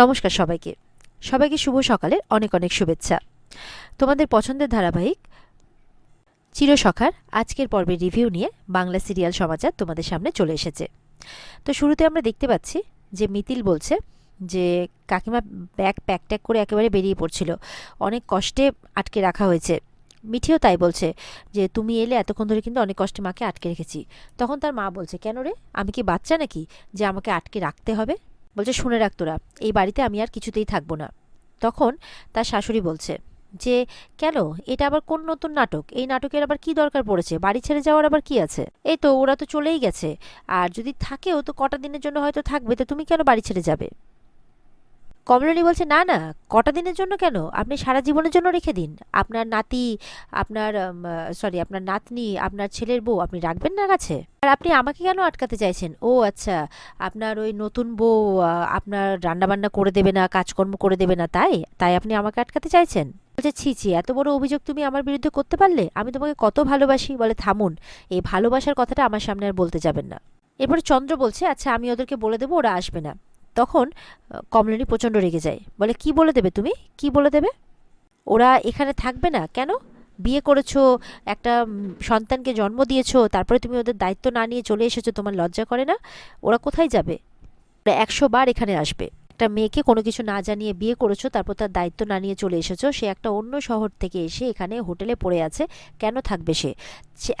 নমস্কার সবাইকে। সবাইকে শুভ সকালের অনেক অনেক শুভেচ্ছা। তোমাদের পছন্দের ধারাবাহিক চিরসখার আজকের পর্বের রিভিউ নিয়ে বাংলা সিরিয়াল সমাচার তোমাদের সামনে চলে এসেছে। তো শুরুতে আমরা দেখতে পাচ্ছি যে মিতিল বলছে যে কাকিমা ব্যাগ প্যাক ট্যাক করে একেবারে বেরিয়ে পড়ছিল। অনেক কষ্টে আটকে রাখা হয়েছে। মিঠিও তাই বলছে যে, তুমি এলে এতক্ষণ ধরে কিন্তু অনেক কষ্টে মাকে আটকে রেখেছি। তখন তার মা বলছে, কেন রে? আমি কি বাচ্চা নাকি যে আমাকে আটকে রাখতে হবে? বলছে, শুনে রাখ তোরা, এই বাড়িতে আমি আর কিছুতেই থাকব না। তখন তার শাশুড়ি বলছে যে, কেন? এটা আবার কোন নতুন নাটক? এই নাটকের আবার কি দরকার পড়েছে? বাড়ি ছেড়ে যাওয়ার আবার কি আছে? এই তো, ওরা তো চলেই গেছে। আর যদি থাকেও, তো কটা দিনের জন্য হয়তো থাকবে, তো তুমি কেন বাড়ি ছেড়ে যাবে? কমলিনী বলছে, না না, কটা দিনের জন্য কেন? আপনি সারা জীবনের জন্য রেখে দিন। আপনার নাতি, আপনার সরি আপনার নাতনি, আপনার ছেলের বউ, আপনি রাখবেন না কাছে? আর আপনি আমাকে কেন আটকাতে চাইছেন? ও আচ্ছা আপনার ওই নতুন বউ আপনার রান্নাবান্না করে দেবে না, কাজকর্ম করে দেবে না, তাই? তাই আপনি আমাকে আটকাতে চাইছেন? বলছে, ছি ছি, এত বড় অভিযোগ তুমি আমার বিরুদ্ধে করতে পারলে? আমি তোমাকে কত ভালোবাসি? বলে, থামুন, এই ভালোবাসার কথাটা আমার সামনে আর বলতে যাবেন না। এরপরে চন্দ্র বলছে আচ্ছা আমি ওদেরকে বলে দেবো, ওরা আসবে না। তখন কমলিনী প্রচণ্ড রেগে যায়। বলে, কি বলে দেবে তুমি? কি বলে দেবে? ওরা এখানে থাকবে না? কেন? বিয়ে করেছ, একটা সন্তানকে জন্ম দিয়েছ, তারপরে তুমি ওদের দায়িত্ব না নিয়ে চলে এসেছ, তোমার লজ্জা করে না? ওরা কোথায় যাবে? ওরা একশো বার এখানে আসবে। একটা মেয়েকে কোনো কিছু না জানিয়ে বিয়ে করেছ, তারপর তার দায়িত্ব না নিয়ে চলে এসেছ, সে একটা অন্য শহর থেকে এসে এখানে হোটেলে পড়ে আছে, কেন থাকবে সে?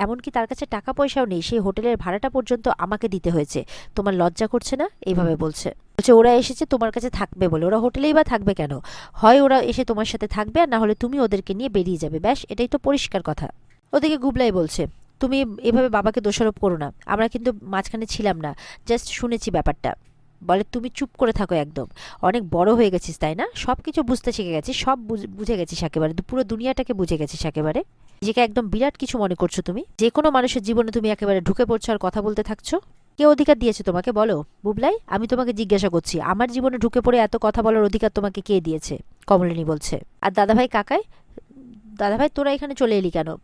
এমনকি তার কাছে টাকা পয়সাও নেই, সেই হোটেলের ভাড়াটা পর্যন্ত আমাকে দিতে হয়েছে। তোমার লজ্জা করছে না? এইভাবে বলছে। বলছে, ওরা এসেছে তোমার কাছে থাকবে বলে। ওরা হোটেলেই বা থাকবে কেন? হয় ওরা এসে তোমার সাথে থাকবে, আর না হলে তুমি ওদেরকে নিয়ে বেরিয়ে যাবে। ব্যাস, এটাই তো পরিষ্কার কথা। ওদিকে গুবলাই বলছে, তুমি এভাবে বাবাকে দোষারোপ করো না। আমরা কিন্তু মাঝখানে ছিলাম না। জাস্ট শুনেছি ব্যাপারটা। বলে, তুমি চুপ করে থাকো একদম। অনেক বড় হয়ে গেছিস, তাই না? সব কিছু বুঝতে শিখে গেছিস, সব বুঝ- গেছিস একেবারে। পুরো দুনিয়াটাকে বুঝে গেছিস একেবারে। নিজেকে একদম বিরাট কিছু মনে করছ তুমি? যে কোনো মানুষের জীবনে তুমি একেবারে ঢুকে পড়ছো আর কথা বলতে থাকছো? কে অধিকার দিয়েছে তোমাকে, বলো? বুবলাই, আমি তোমাকে জিজ্ঞাসা করছি, আমার জীবনে ঢুকে পড়ে এত কথা বলার অধিকার তোমাকে কে দিয়েছে? কমলিনী বলছে। আর দাদাভাই কাকায় দাদাভাই, তোরা এখানে চলে এলি কেন?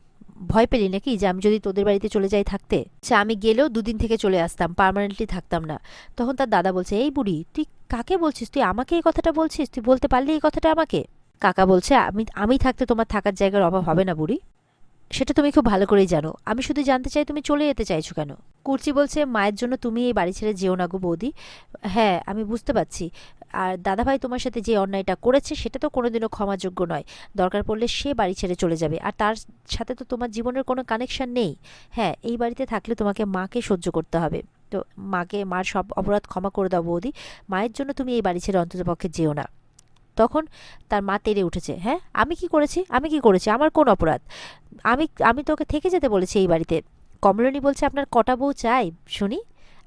ভয় পেলি নাকি যে আমি যদি তোদের বাড়িতে চলে যাই থাকতে? সে আমি গেলেও দুদিন থেকে চলে আসতাম পারমানেন্টলি থাকতাম না। তখন তার দাদা বলছে, এই বুড়ি, তুই কাকে বলছিস? তুই আমাকে এই কথাটা বলছিস? তুই বলতে পারলি এই কথাটা আমাকে? কাকা বলছে, আমি আমি থাকতে তোমার থাকার জায়গার অভাব হবে না বুড়ি। সেটা তুমি খুব ভালো করেই জানো। আমি শুধু জানতে চাই, তুমি চলে যেতে চাইছো কেন? কুর্চি বলছে, মায়ের জন্য তুমি এই বাড়ি ছেড়ে যেও না গো বৌদি। হ্যাঁ আমি বুঝতে পারছি। আর দাদাভাই তোমার সাথে যে অন্যায়টা করেছে, সেটা তো কোনোদিনও ক্ষমাযোগ্য নয়। দরকার পড়লে সে বাড়ি ছেড়ে চলে যাবে। আর তার সাথে তো তোমার জীবনের কোনো কানেকশন নেই। হ্যাঁ এই বাড়িতে থাকলে তোমাকে মাকে সহ্য করতে হবে। তো মাকে, মার সব অপরাধ ক্ষমা করে দাও বৌদি। মায়ের জন্য তুমি এই বাড়ি ছেড়ে অন্ততপক্ষে যেও না। তখন তার মা তেড়ে উঠেছে হ্যাঁ আমি কি করেছি? আমি কি করেছি? আমার কোন অপরাধ? আমি আমি তোকে থেকে যেতে বলেছি এই বাড়িতে। কমলিনী বলছে, আপনার কটা বউ চাই? শুনি,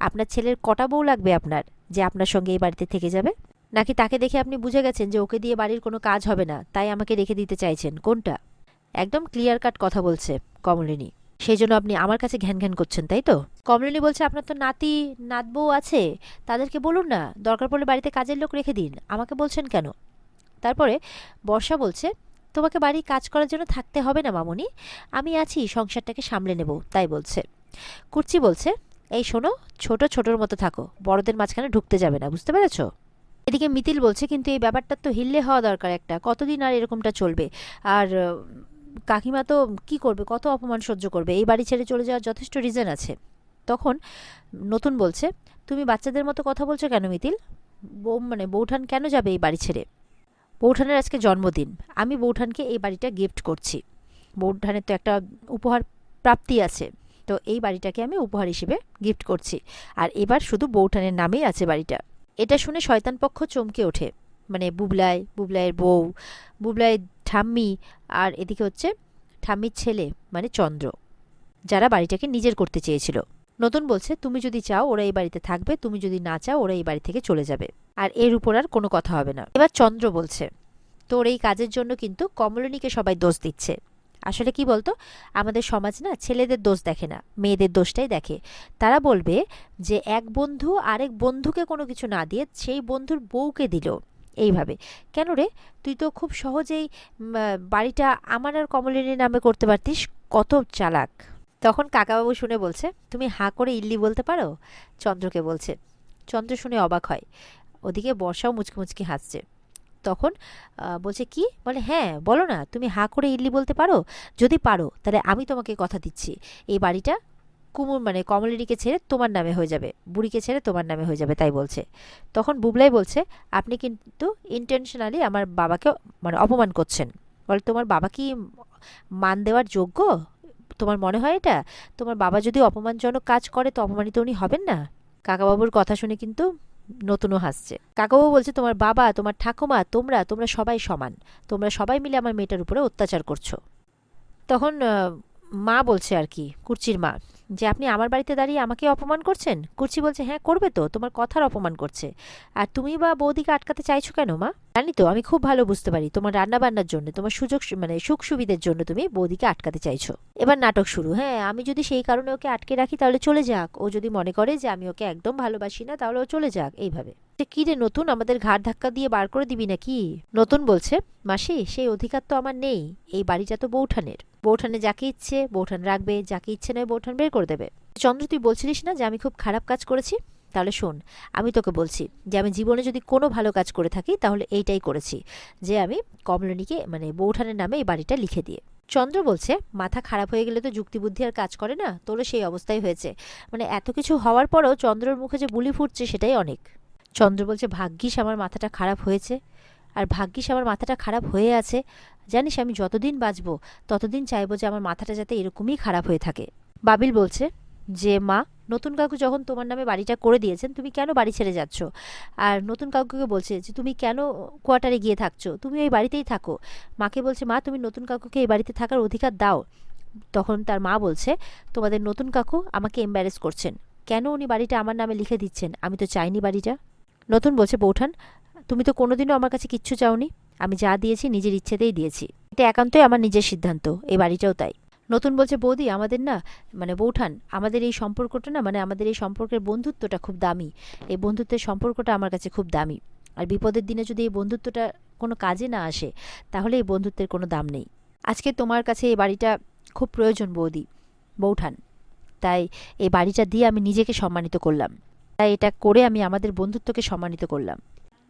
আপনার ছেলের কটা বউ লাগবে আপনার যে আপনার সঙ্গে এই বাড়িতে থেকে যাবে? নাকি তাকে দেখে আপনি বুঝে গেছেন যে ওকে দিয়ে বাড়ির কোনো কাজ হবে না, তাই আমাকে রেখে দিতে চাইছেন। কোনটা? একদম ক্লিয়ার কাট কথা বলছে কমলিনী। সেই জন্য আপনি আমার কাছে ঘ্যান ঘ্যান করছেন, তাই তো? কমলিনী বলছে, আপনার তো নাতি, নাতবউ আছে, তাদেরকে বলুন না, দরকার পড়লে বাড়িতে কাজের লোক রেখে দিন। আমাকে বলছেন কেন? তারপরে বর্ষা বলছে, তোমাকে বাড়ি কাজ করার জন্য থাকতে হবে না মামনি, আমি আছি, সংসারটাকে সামলে নেব। তাই বলছে। কুর্চি বলছে, এই শোনো, ছোট ছোটর মতো থাকো, বড়দের মাঝখানে ঢুকতে যাবে না, বুঝতে পেরেছ? এদিকে মিতিল বলছে, কিন্তু এই ব্যাপারটা তো হিললে হওয়া দরকার একটা, কতদিন আর এরকমটা চলবে? আর, কাকিমা তো কি করবে, কত অপমান সহ্য করবে? এই বাড়ি ছেড়ে চলে যাওয়ার যথেষ্ট রিজন আছে। তখন নতুন বলছে, তুমি বাচ্চাদের মতো কথা বলছো কেন মিতিল? বউ মানে বৌঠান কেন যাবে এই বাড়ি ছেড়ে? বৌঠানের আজকে জন্মদিন। আমি বৌঠানকে এই বাড়িটা গিফট করছি। বৌঠানের তো একটা উপহার প্রাপ্তি আছে। তো এই বাড়িটাকে আমি উপহার হিসেবে গিফট করছি। আর এবার শুধু বৌঠানের নামেই আছে বাড়িটা। এটা শুনে শয়তান পক্ষ চমকে ওঠে। মানে বুবলাই, বুবলাইয়ের বউ, বুবলাইয়ের ঠাম্মি, আর এদিকে হচ্ছে ঠাম্মির ছেলে মানে চন্দ্র। যারা বাড়িটাকে নিজের করতে চেয়েছিল। নতুন বলছে, তুমি যদি চাও, ওরা এই বাড়িতে থাকবে, তুমি যদি না চাও, ওরা এই বাড়ি থেকে চলে যাবে। আর এর উপর আর কোনো কথা হবে না। এবার চন্দ্র বলছে, তোর এই কাজের জন্য কিন্তু কমলিনীকে সবাই দোষ দিচ্ছে। আসলে কি বলতো, আমাদের সমাজ না ছেলেদের দোষ দেখে না, মেয়েদের দোষটাই দেখে। তারা বলবে যে, এক বন্ধু আরেক বন্ধুকে কোনো কিছু না দিয়ে সেই বন্ধুর বউকে দিল। এইভাবে। কেন রে? তুই তো খুব সহজেই বাড়িটা আমার আর কমলিনীর নামে করতে পারতিস, কত চালাক। তখন কাকাবাবু শুনে বলছে, তুমি হাঁ করে ইল্লি বলতে পারো? চন্দ্রকে বলছে, চন্দ্র শুনে অবাক হয়। ওদিকে বর্ষাও মুচকি মুচকি হাসছে। তখন বলছে, কি? বলে হ্যাঁ বলো না, তুমি হাঁ করে ইডলি বলতে পারো? যদি পারো, তাহলে আমি তোমাকে কথা দিচ্ছি। এই বাড়িটা কুমুর মানে কমলিনীকে ছেড়ে তোমার নামে হয়ে যাবে, বুড়িকে ছেড়ে তোমার নামে হয়ে যাবে, তাই বলছে। তখন বুবলাই বলছে, আপনি কিন্তু ইন্টেনশনালি আমার বাবাকে মানে অপমান করছেন। বলে, তোমার বাবা কি মান দেওয়ার যোগ্য? তোমার মনে হয় এটা? তোমার বাবা যদি অপমানজনক কাজ করে, তো অপমানিত উনি হবেন না? কাকাবাবুর কথা শুনে কিন্তু নতুনও হাসছে। কাকাবাবু বলছে, তোমার বাবা, তোমার ঠাকুমা, তোমরা তোমরা সবাই সমান। তোমরা সবাই মিলে আমার মেয়েটার উপরে অত্যাচার করছ। তখন মা বলছে আর কি, কুর্চির মা, যে আপনি আমার বাড়িতে দাঁড়িয়ে আমাকে অপমান করছেন? কুর্চি বলছে হ্যাঁ করবে তো, তোমার কথার অপমান করছে। আর তুমি বা বৌদিকে আটকাতে চাইছো কেন মা? জানি তো, আমি খুব ভালো বুঝতে পারি। তোমার রান্না বান্নার জন্য, তোমার সুযোগ মানে সুখ সুবিধের জন্য তুমি বৌদিকে আটকাতে চাইছো। এবার নাটক শুরু। হ্যাঁ আমি যদি সেই কারণে ওকে আটকে রাখি তাহলে চলে যাক। ও যদি মনে করে যে আমি ওকে একদম ভালোবাসি না, তাহলে ও চলে যাক এইভাবে। কি রে নতুন? আমাদের ঘাড় ধাক্কা দিয়ে বার করে দিবি নাকি? নতুন বলছে, মাসি, সেই অধিকার তো আমার নেই। এই বাড়িটা তো বৌঠানের। বৌঠানে যাকে ইচ্ছে বৌঠান রাখবে, যাকে ইচ্ছে নয় বৌঠান বের করে দেবে। চন্দ্র, তুই বলছিলিস না যে আমি খুব খারাপ কাজ করেছি? তাহলে শোন, আমি তোকে বলছি যে আমি জীবনে যদি কোনো ভালো কাজ করে থাকি তাহলে এইটাই করেছি, যে আমি কমলিনীকে মানে বৌঠানের নামে এই বাড়িটা লিখে দিয়ে। চন্দ্র বলছে, মাথা খারাপ হয়ে গেলে তো যুক্তিবুদ্ধি আর কাজ করে না, তোরও সেই অবস্থাই হয়েছে। মানে এত কিছু হওয়ার পরও চন্দ্রর মুখে যে বুলি ফুটছে সেটাই অনেক। চন্দ্র বলছে, ভাগ্যিস আমার মাথাটা খারাপ হয়েছে। আর ভাগ্যিস আমার মাথাটা খারাপ হয়ে আছে। জানিস আমি যতদিন বাঁচবো, ততদিন চাইব যে আমার মাথাটা যাতে এরকমই খারাপ হয়ে থাকে। বাবিল বলছে, যে মা নতুন কাকু যখন তোমার নামে বাড়িটা করে দিয়েছেন, তুমি কেন বাড়ি ছেড়ে যাচ্ছ? আর নতুন কাকুকে বলছে যে, তুমি কেন কোয়ার্টারে গিয়ে থাকছো? তুমি ওই বাড়িতেই থাকো। মাকে বলছে, মা, তুমি নতুন কাকুকে এই বাড়িতে থাকার অধিকার দাও। তখন তার মা বলছে, তোমাদের নতুন কাকু আমাকে এম্বারেস করছেন। কেন উনি বাড়িটা আমার নামে লিখে দিচ্ছেন? আমি তো চাইনি বাড়িটা। নতুন বলছে বৌঠান তুমি তো কোনোদিনও আমার কাছে কিচ্ছু চাওনি। আমি যা দিয়েছি, নিজের ইচ্ছেতেই দিয়েছি। এটা একান্তই আমার নিজের সিদ্ধান্ত। এই বাড়িটাও তাই। নতুন বলছে, বৌদি, আমাদের না মানে বৌঠান, আমাদের এই সম্পর্কটা না মানে আমাদের এই সম্পর্কের বন্ধুত্বটা খুব দামি। এই বন্ধুত্বের সম্পর্কটা আমার কাছে খুব দামি। আর বিপদের দিনে যদি এই বন্ধুত্বটা কোনো কাজে না আসে, তাহলে এই বন্ধুত্বের কোনো দাম নেই। আজকে তোমার কাছে এই বাড়িটা খুব প্রয়োজন, বৌদি, বৌঠান। তাই এই বাড়িটা দিয়ে আমি নিজেকে সম্মানিত করলাম। তাই এটা করে আমি আমাদের বন্ধুত্বকে সম্মানিত করলাম।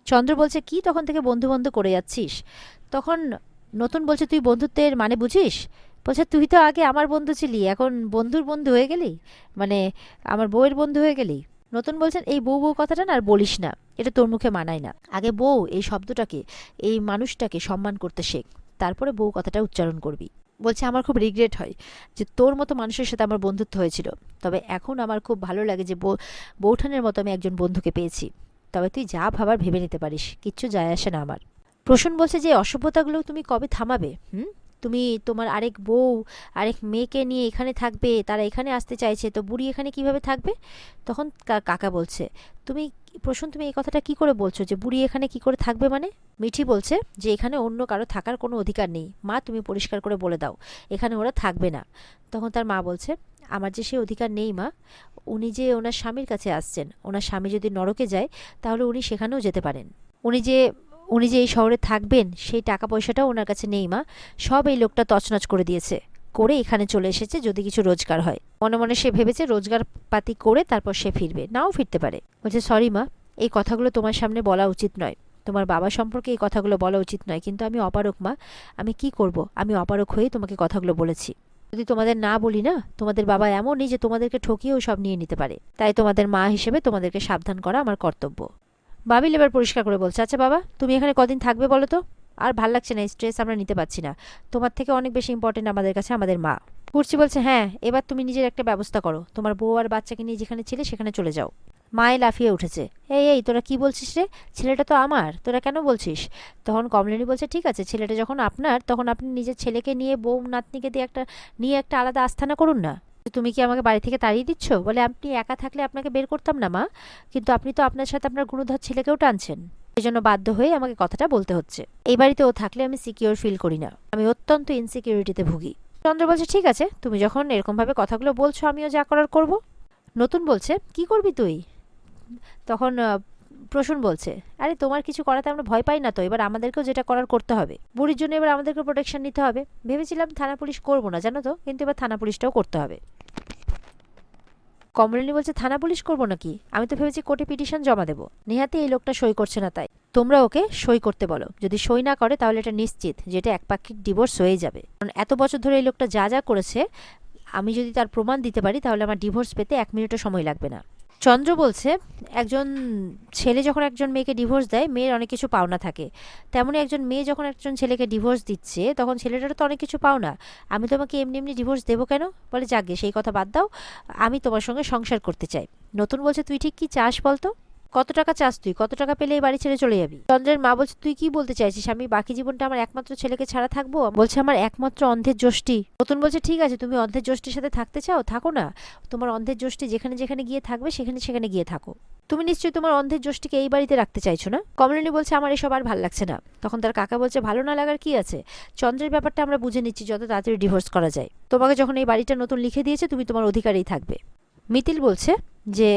চন্দ্র বলছে, কি তখন থেকে বন্ধু বন্ধু করে যাচ্ছিস? তখন নতুন বলছে, তুই বন্ধুত্বের মানে বুঝিস? বলছে, তুই তো আগে আমার বন্ধু ছিলি, এখন বন্ধুর বন্ধু হয়ে গেলি? মানে আমার বউয়ের বন্ধু হয়ে গেলি? নতুন বলছেন, এই বউ বউ কথাটা না আর বলিস না, এটা তোর মুখে মানায় না। আগে বউ এই শব্দটাকে, এই মানুষটাকে সম্মান করতে শেখ, তারপরে বউ কথাটা উচ্চারণ করবি। বলছে, আমার খুব রিগ্রেট হয় যে তোর মতো মানুষের সাথে আমার বন্ধুত্ব হয়েছিল। তবে এখন আমার খুব ভালো লাগে যে বৌঠানের মতো আমি একজন বন্ধুকে পেয়েছি। তবে তুই যা ভাবার ভেবে নিতে পারিস, কিচ্ছু যায় আসে না আমার। প্রসূন বলছে, যে অসভ্যতাগুলো তুমি কবে থামাবে, হুম? তুমি তোমার আরেক বউ, আরেক মেয়েকে নিয়ে এখানে থাকবে, তারা এখানে আসতে চাইছে, তো বুড়ি এখানে কীভাবে থাকবে? তখন কাকা বলছে, তুমি প্রসূন, তুমি এই কথাটা কি করে বলছো যে বুড়ি এখানে কি করে থাকবে মানে? মিঠি বলছে, যে এখানে অন্য কারও থাকার কোনো অধিকার নেই। মা, তুমি পরিষ্কার করে বলে দাও, এখানে ওরা থাকবে না। তখন তার মা বলছে, আমার যে সে অধিকার নেই মা, উনি যে ওনার স্বামীর কাছে আসছেন, ওনার স্বামী যদি নরকে যায়, তাহলে উনি সেখানেও যেতে পারেন। উনি যে উনি যে এই শহরে থাকবেন, সেই টাকা পয়সাটাও ওনার কাছে নেই, মা। সব এই লোকটা তছনছ করে দিয়েছে। করে এখানে চলে এসেছে যদি কিছু রোজগার হয়। মনে মনে সে ভেবেছে রোজগার পাতি করে তারপর সে ফিরবে। নাও ফিরতে পারে। বলছে সরি মা, এই কথাগুলো তোমার সামনে বলা উচিত নয়। তোমার বাবা সম্পর্কে এই কথাগুলো বলা উচিত নয়। কিন্তু আমি অপারক মা। আমি কি করব? আমি অপারক হয়েই তোমাকে কথাগুলো বলেছি। যদি তোমাদের না বলি না, তোমাদের বাবা এমনই যে তোমাদেরকে ঠকিয়েও সব নিয়ে নিতে পারে। তাই তোমাদের মা হিসেবে তোমাদেরকে সাবধান করা আমার কর্তব্য। বাবিল এবার পরিষ্কার করে বলছে আচ্ছা বাবা, তুমি এখানে কদিন থাকবে বলো তো? আর ভালো লাগছে না স্ট্রেস আমরা নিতে পারছি না। তোমার থেকে অনেক বেশি ইম্পর্টেন্ট আমাদের কাছে, আমাদের মা। কুর্চি বলছে হ্যাঁ এবার তুমি নিজের একটা ব্যবস্থা করো। তোমার বউ আর বাচ্চাকে নিয়ে যেখানে ছিলে, সেখানে চলে যাও। মায়ে লাফিয়ে উঠেছে, এই এই, তোরা কি বলছিস রে? ছেলেটা তো আমার, তোরা কেন বলছিস? তখন কমলিনী বলছে, ঠিক আছে, ছেলেটা যখন আপনার, তখন আপনি নিজের ছেলেকে নিয়ে, বউ নাতনিকে দিয়ে একটা, নিয়ে একটা আলাদা আস্থানা করুন না। তুমি কি আমাকে বাড়ি থেকে তাড়িয়ে দিচ্ছ? বলে, আপনি একা থাকলে আপনাকে বের করতাম না, মা। কিন্তু আপনি তো আপনার সাথে আপনার গুণধর ছেলেকেও টানছেন। এই জন্য বাধ্য হয়ে আমাকে কথাটা বলতে হচ্ছে। এই বাড়িতে ও থাকলে আমি সিকিওর ফিল করি না। আমি অত্যন্ত ইনসিকিউরিটিতে ভুগি। চন্দ্র বলছে, ঠিক আছে, তুমি যখন এরকমভাবে কথাগুলো বলছো, আমিও যা করার করব। নতুন বলছে, কি করবি তুই? তখন প্রসূন বলছে, আরে, তোমার কিছু করাতে আমরা ভয় পাই না তো, এবার আমাদেরকেও যেটা করার করতে হবে। বুড়ির জন্য এবার আমাদেরকে প্রোটেকশন নিতে হবে। ভেবেছিলাম থানা পুলিশ করব না, জানো তো, কিন্তু এবার থানা পুলিশটাও করতে হবে। কমলিনী বলছে, থানা পুলিশ করব নাকি? আমি তো ভেবেছি কোর্টে পিটিশন জমা দেবো। নেহাতে এই লোকটা সই করছে না তাই। তোমরা ওকে সই করতে বলো। যদি সই না করে, তাহলে এটা নিশ্চিত যেটা একপাক্ষিক ডিভোর্স হয়ে যাবে। কারণ এত বছর ধরে এই লোকটা যা যা করেছে, আমি যদি তার প্রমাণ দিতে পারি, তাহলে আমার ডিভোর্স পেতে এক মিনিটও সময় লাগবে না। চন্দ্র বলছে, একজন ছেলে যখন একজন মেয়েকে ডিভোর্স দেয়, মেয়ের অনেক কিছু পাওনা থাকে। তেমনই একজন মেয়ে যখন একজন ছেলেকে ডিভোর্স দিচ্ছে, তখন ছেলেটারও তো অনেক কিছু পাওনা। আমি তোমাকে এমনি এমনি ডিভোর্স দেবো কেন? বলে যাগে সেই কথা বাদ দাও। আমি তোমার সঙ্গে সংসার করতে চাই। নতুন বলছে, তুই ঠিক কি চাস বলতো? কত টাকা চাস তুই? কত টাকা পেলে এই বাড়ি ছেড়ে চলে যাবি? চন্দ্রের মা বলছে, তুই কি বলতে চাইছিস? আমি বাকি জীবনটা আমার একমাত্র ছেলেকে ছাড়া থাকব? বলছে, আমার একমাত্র অন্ধের যষ্টি নতুন বলছে, ঠিক আছে, তুমি অন্ধের যষ্টির সাথে থাকতে চাও? থাকো না। তোমার অন্ধের যষ্টি যেখানে যেখানে গিয়ে থাকবে, সেখানে সেখানে গিয়ে থাকো। তুমি নিশ্চয়ই তোমার অন্ধের যষ্টিকে এই বাড়িতে রাখতে চাইছো না? কমলিনী বলছে, আমার এসব আর ভালো লাগছে না। তখন তার কাকা বলছে, ভালো না লাগার কি আছে? চন্দ্রের ব্যাপারটা আমরা বুঝে নিচ্ছি, যত তাড়াতাড়ি ডিভোর্স করা যায়। তোমাকে যখন এই বাড়িটা নতুন লিখে দিয়েছে, তুমি তোমার অধিকারেই থাকবে। মিতিল বলছে যে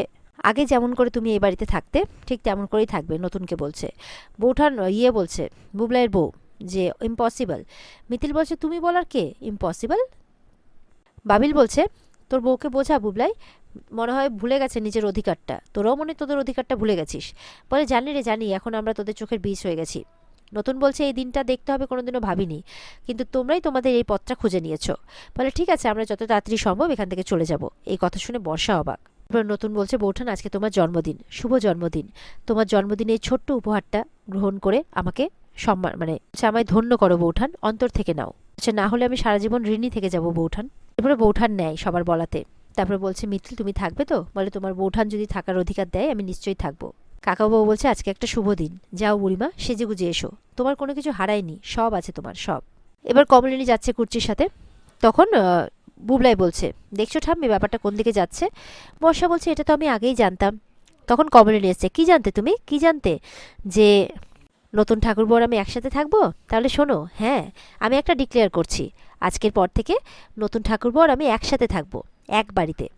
আগে যেমন করে তুমি এই বাড়িতে থাকতে, ঠিক তেমন করেই থাকবে, নতুনকে বলছে। বৌঠান ইয়ে বলছে, বুবলাইয়ের বউ, যে, ইম্পসিবল। মিথিল বলছে, তুমি বলার কে? ইম্পসিবল? বাবিল বলছে, তোর বউকে বোঝা বুবলাই, মনে হয় ভুলে গেছে নিজের অধিকারটা। তোরাও মনে তোদের অধিকারটা ভুলে গেছিস। বলে, জানি রে, জানি, এখন আমরা তোদের চোখের বীজ হয়ে গেছি। নতুন বলছে, এই দিনটা দেখতে হবে, কোনোদিনও ভাবিনি। কিন্তু তোমরাই তোমাদের এই পথটা খুঁজে নিয়েছো। বলে, ঠিক আছে, আমরা যত তাড়াতাড়ি সম্ভব এখান থেকে চলে যাব। এই কথা শুনে বর্ষা অবাক। নতুন বলছে, বৌঠান, আজকে তোমার জন্মদিন, শুভ জন্মদিন। তোমার জন্মদিনে এই ছোট্ট উপহারটা গ্রহণ করে আমাকে সম্মান মানে আমায় ধন্য করো বৌঠান, অন্তর থেকে নাও। আচ্ছা না হলে আমি সারা জীবন ঋণী থেকে যাব বৌঠান। এরপরে বৌঠান নেয় সবার বলাতে। তারপরে বলছে মিত্তিল তুমি থাকবে তো? বলে, তোমার বৌঠান যদি থাকার অধিকার দেয়, আমি নিশ্চয়ই থাকব। কাকা বউ বলছে, আজকে একটা শুভ দিন। যাও বুড়িমা, সেজে গুজে এসো। তোমার কোনো কিছু হারায়নি, সব আছে তোমার, সব। এবার কমলিনী যাচ্ছে কুর্চির সাথে। তখন বুবলাই বলছে, দেখছ ঠাম্মি, ব্যাপারটা কোন দিকে যাচ্ছে? বর্ষা বলছে, এটা তো আমি আগেই জানতাম। তখন কমলিনী এসছে, কি জানতে তুমি? কি জানতে যে নতুন ঠাকুর বর আমি একসাথে থাকব? তাহলে শোনো হ্যাঁ আমি একটা ডিক্লেয়ার করছি। আজকের পর থেকে নতুন ঠাকুর বর আমি একসাথে থাকব, এক বাড়িতে।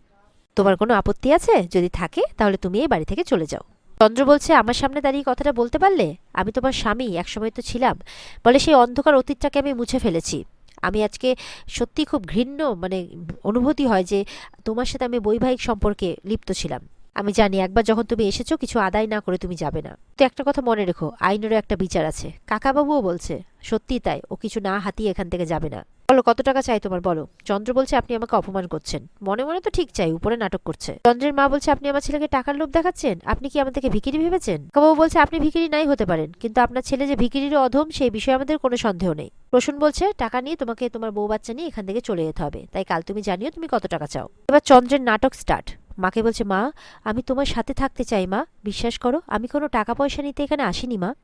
তোমার কোনো আপত্তি আছে? যদি থাকে, তাহলে তুমি এই বাড়ি থেকে চলে যাও। চন্দ্র বলছে, আমার সামনে দাঁড়িয়ে কথাটা বলতে পারলে? আমি তোমার স্বামী, একসময় তো ছিলাম। বলে সেই অন্ধকার অতীতটাকে আমি মুছে ফেলেছি। আমি আজকে সত্যি খুব ঘৃণ্য মানে অনুভূতি হয় যে তোমার সাথে আমি বৈবাহিক সম্পর্কে লিপ্ত ছিলাম। আমি জানি একবার যখন তুমি এসেছ, কিছু আদায় না করে তুমি যাবে না। তো একটা কথা মনে রেখো আইনেরও একটা বিচার আছে। কাকাবাবুও বলছে সত্যি তাই, ও কিছু না হাতিয়ে এখান থেকে যাবে না। বলো, কত টাকা চাই তোমার, বলো? চন্দ্র বলছে, আপনি আমাকে অপমান করছেন। মনে মনে তো ঠিক চাই, উপরে নাটক করছে। চন্দ্রের মা বলছে, আপনি আমার ছেলেকে টাকার লোভ দেখাচ্ছেন? আপনি কি আমাদেরকে ভিকিরি ভেবেছেন? কাকাবাবু বলছে, আপনি ভিকিরি নাই হতে পারেন, কিন্তু আপনার ছেলে যে ভিকিরিরও অধম, সেই বিষয়ে আমাদের কোনো সন্দেহ নেই। প্রসূন বলছে, টাকা নিয়ে তোমাকে তোমার বউ বাচ্চা নিয়ে এখান থেকে চলে যেতে হবে। তাই কাল তুমি জানিও তুমি কত টাকা চাও। এবার চন্দ্রের নাটক স্টার্ট মাকে বলছে, মা, আমি তোমার সাথে থাকতে চাই, মা। বিশ্বাস করো, আমি কোনো টাকা পয়সা নিতে এখানে আসিনি, মা।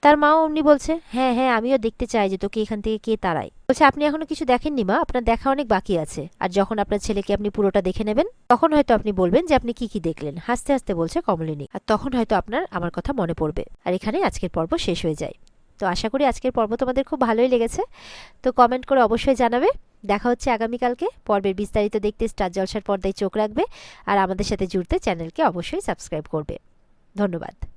তার মাও অমনি বলছে হ্যাঁ হ্যাঁ আমিও দেখতে চাই যে তোকে এখান থেকে কে তাড়ায়। বলছে, আপনি এখনও কিছু দেখেননি, মা? আপনার দেখা অনেক বাকি আছে। আর যখন আপনার ছেলেকে আপনি পুরোটা দেখে নেবেন, তখন হয়তো আপনি বলবেন যে আপনি কি কি দেখলেন? হাসতে হাসতে বলছে কমলিনী। আর তখন হয়তো আপনার আমার কথা মনে পড়বে। আর এখানে আজকের পর্ব শেষ হয়ে যায়। তো আশা করি আজকের পর্ব তোমাদের খুব ভালোই লেগেছে। তো কমেন্ট করে অবশ্যই জানাবে। দেখা হচ্ছে আগামীকালকে। পর্বের বিস্তারিত দেখতে স্টার জলসার পর্দায় চোখ রাখবে। আর আমাদের সাথে জুড়তে চ্যানেলকে অবশ্যই সাবস্ক্রাইব করবে। ধন্যবাদ।